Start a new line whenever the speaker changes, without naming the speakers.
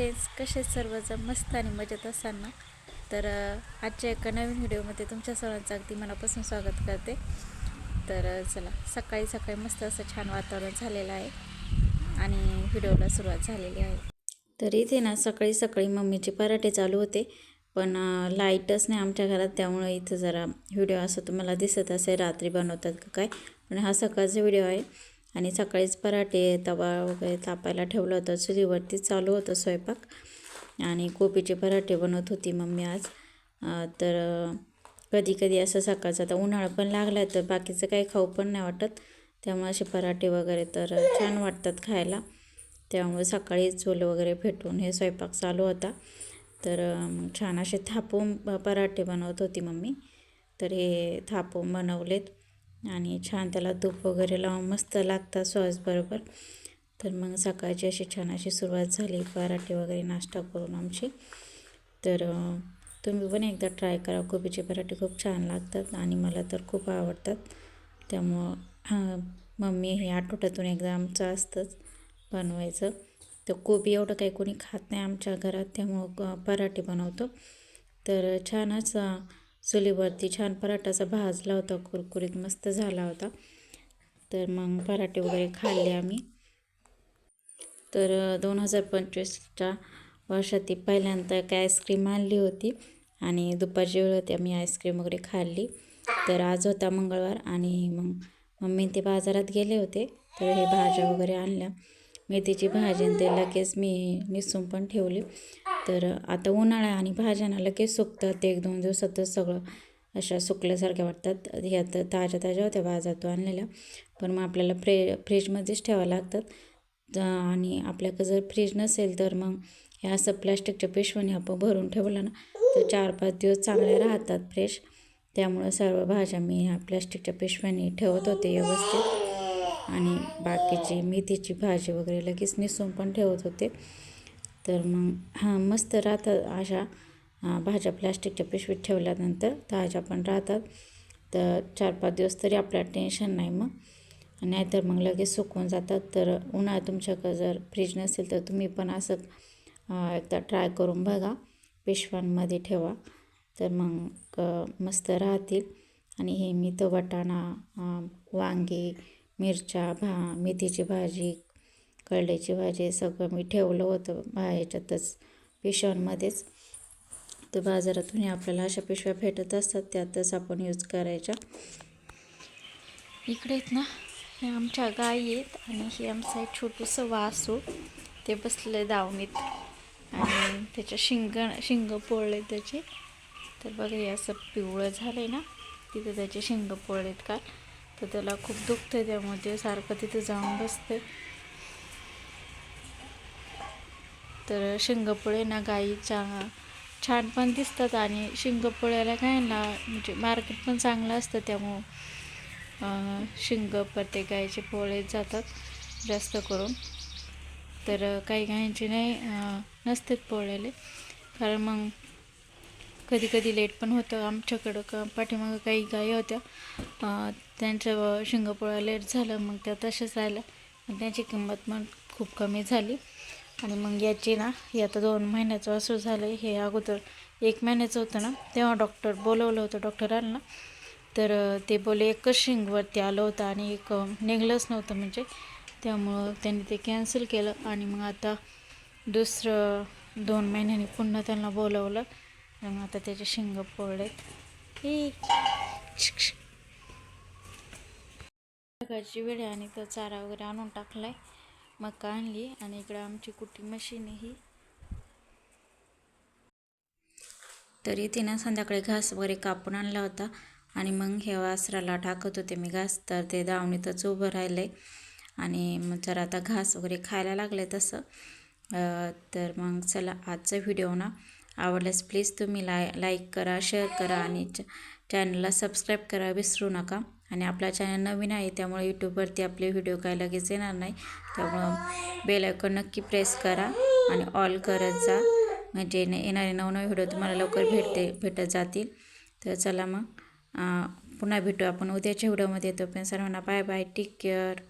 Friends कसे सर्वजण मस्त आणि मजेत असताना तर आजच्या एका नवीन व्हिडिओमध्ये तुमच्या सर्वांचं अगदी मनापासून स्वागत करते. तर चला सकाळी सकाळी मस्त असं छान वातावरण झालेलं आहे आणि व्हिडिओला सुरुवात झालेली आहे. तर इथे ना सकाळी सकाळी मम्मीचे पराठे चालू होते पण लाईटच नाही आमच्या घरात त्यामुळे इथं जरा व्हिडिओ असं तुम्हाला दिसत असेल रात्री बनवतात का काय पण हा सकाळचा व्हिडिओ आहे. आणि सकाळीच पराठे तवा वगैरे तापायला ठेवलं होतं. चुलीवरती चालू होतं स्वयंपाक. आणि कोबीचे पराठे बनवत होती मम्मी आज. तर कधी कधी असं सकाळचं आता उन्हाळा पण लागला तर बाकीचं काही खाऊ पण नाही वाटत. त्यामुळे असे पराठे वगैरे तर छान वाटतात खायला. त्यामुळे सकाळी चूल वगैरे फेटून हे स्वयंपाक चालू होता. तर छान असे थापून पराठे बनवत होती मम्मी. तर हे थापून बनवलेत. आणि छान त्याला तूप वगैरे लावून मस्त लागतात सॉसबरोबर तर मग सकाळची अशी छान अशी सुरुवात झाली पराठे वगैरे नाश्ता करून आमची. तर तुम्ही पण एकदा ट्राय करा कोबीचे पराठे खूप छान लागतात आणि मला तर खूप आवडतात. त्यामुळं मम्मी हे आठवड्यातून एकदा आमचं असतंच बनवायचं. तर कोबी एवढं काही कोणी खात नाही आमच्या घरात त्यामुळं पराठे बनवतो. तर छानच चुलीवरती छान पराठाचा भाजला होता कुरकुरीत मस्त झाला होता. तर मग पराठे वगैरे खाल्ले आम्ही. तर दोन हजार पंचवीसच्या वर्षात ती पहिल्यांदा एक आईस्क्रीम आणली होती आणि दुपारची वेळ होती आम्ही आईस्क्रीम वगैरे खाल्ली. तर आज होता मंगळवार आणि मग मम्मी ते बाजारात गेले होते. तर हे भाज्या वगैरे आणल्या. मेथीची भाजी आणि ते लगेच मी निसून पण ठेवली. तर आता उन्हाळा आणि भाज्यांना लगेच सुकतात एक दोन दिवसातच सगळं अशा सुकल्यासारख्या वाटतात. ह्या तर ताज्या ताज्या होत्या बाजारातून आणलेल्या. पण मग आपल्याला फ्रे फ्रीजमध्येच ठेवावं लागतात. आणि आपल्याकडं जर फ्रीज नसेल तर मग हे असं प्लॅस्टिकच्या पिशवाने आपण भरून ठेवलं ना तर चार पाच दिवस चांगले राहतात फ्रेश. त्यामुळं सर्व भाज्या मी ह्या प्लॅस्टिकच्या पिशव्याने ठेवत होते व्यवस्थित. आणि बाकीची मेथीची भाजी वगैरे लगेच निसून पण ठेवत होते. तर मग हां मस्त राहतात अशा भाज्या प्लॅस्टिकच्या पिशवीत ठेवल्यानंतर ताज्या पण राहतात. तर चार पाच दिवस तरी आपल्याला टेन्शन नाही मग. नाहीतर मग लगेच सुकून जातात. तर उन्हाळ्यात तुमच्याकडं जर फ्रीज नसेल तर तुम्ही पण असं एकदा ट्राय करून बघा. पिशव्यांमध्ये ठेवा. तर मग मस्त राहतील. आणि हे मी तर वाटाणा वांगे मिरच्या भा मेथीची भाजी कळड्याची भाजी सगळं मी ठेवलं होतं बा ह्याच्यातच पिशव्यांमध्येच. तर बाजारातून आपल्याला अशा पिशव्या भेटत असतात त्यातच आपण यूज करायच्या. इकडे आहेत ना हे आमच्या गायी आहेत आणि हे आमचं एक छोटंसं वासू. ते बसले दावणीत आणि त्याच्या शिंग शिंग पोळले त्याचे. तर बघा हे असं पिवळं झालं आहे ना तिथं त्याचे शिंग पोळलेत का तर त्याला खूप दुखतं त्यामुळे ते सारखं तिथं जाऊन बसतं तर शिंगपोळे ना गाईच्या छान पण दिसतात आणि शिंगपोळ्याला काय ना म्हणजे मार्केट पण चांगलं असतं त्यामुळं शिंग प्रत्येक गाईचे पोळे जातात जास्त करून. तर काही गायींचे नाही नसतात पोळ्याले. कारण मग कधी कधी लेट पण होतं आमच्याकडं का पाठीमागं काही गायी होत्या. त्यांच्या त्यांचं शिंगपोळा लेट झालं मग त्या तशाच राहिल्या. आणि त्यांची किंमत पण खूप कमी झाली. आणि मग याची ना हे आता दोन महिन्याचं असं झालं आहे हे अगोदर एक महिन्याचं होतं ना तेव्हा डॉक्टर बोलवलं होतं डॉक्टर आलं ना तर ते बोले एकच शिंगवरती आलं होतं आणि एक निघलंच नव्हतं म्हणजे. त्यामुळं त्यांनी ते कॅन्सल केलं आणि मग आता दुसरं दोन महिन्यांनी पुन्हा त्यांना बोलवलं. मग आता त्याचे शिंग पोळलेत हे. सकाळची वेळ आणि तो चारा वगैरे आणून टाकलाय. मका आणली आणि इकडं आमची कुटी मशीन ही. तर इथे ना संध्याकाळी घास वगैरे कापून आणला होता आणि मग हे वासराला टाकत होते मी घास तर ते दावणीतच उभं राहिलं आहे आणि मग जर आता घास वगैरे खायला लागले तसं. तर मग चला आजचा व्हिडिओ ना आवडल्यास प्लीज तुम्ही लाय लाईक करा शेअर करा आणि च चॅनलला सबस्क्राईब करा विसरू नका. आणि आपला चॅनल नवीन आहे त्यामुळे यूट्यूबवरती आपले व्हिडिओ काय लगेच येणार नाही. त्यामुळं बेलायकॉन नक्की प्रेस करा आणि ऑल करत जा. म्हणजे येणारे नवनवे व्हिडिओ तुम्हाला लवकर भेटते भेटत जातील. तर चला मग पुन्हा भेटू आपण उद्याच्या व्हिडिओमध्ये तोपर्यंत सर्वांना बाय बाय टेक केअर